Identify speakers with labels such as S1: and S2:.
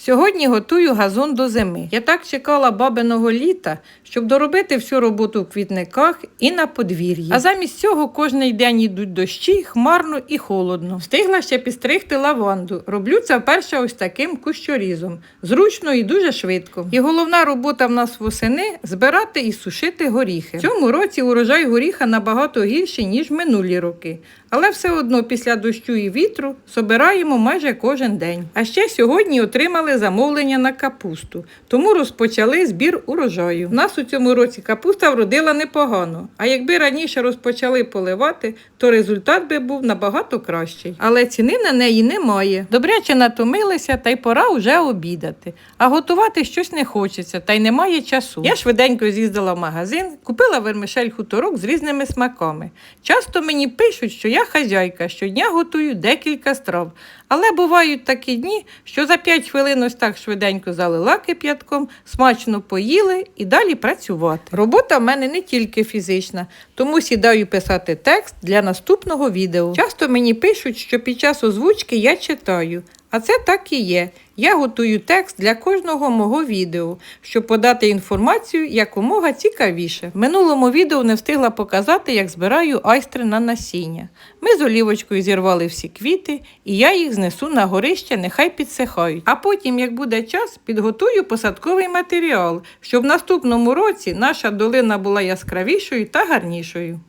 S1: Сьогодні готую газон до зими. Я так чекала бабиного літа, щоб доробити всю роботу в квітниках і на подвір'ї. А замість цього кожний день йдуть дощі, хмарно і холодно. Встигла ще підстригти лаванду. Роблю це вперше ось таким кущорізом. Зручно і дуже швидко. І головна робота в нас восени збирати і сушити горіхи. В цьому році урожай горіха набагато гірший, ніж минулі роки. Але все одно після дощу і вітру собираємо майже кожен день. А ще сьогодні отримали замовлення на капусту, тому розпочали збір урожаю. У нас у цьому році капуста вродила непогано. А якби раніше розпочали поливати, то результат би був набагато кращий. Але ціни на неї немає. Добряче натомилися, та й пора вже обідати. А готувати щось не хочеться, та й немає часу. Я швиденько з'їздила в магазин, купила вермишель хуторок з різними смаками. Часто мені пишуть, що я хазяйка, щодня готую декілька страв. Але бувають такі дні, що за 5 хвилин ось так швиденько залила кип'ятком, смачно поїли і далі працювати. Робота в мене не тільки фізична, тому сідаю писати текст для наступного відео. Часто мені пишуть, що під час озвучки я читаю. А це так і є. Я готую текст для кожного мого відео, щоб подати інформацію якомога цікавіше. В минулому відео не встигла показати, як збираю айстри на насіння. Ми з олівочкою зірвали всі квіти, і я їх знесу на горище, нехай підсихають. А потім, як буде час, підготую посадковий матеріал, щоб в наступному році наша долина була яскравішою та гарнішою.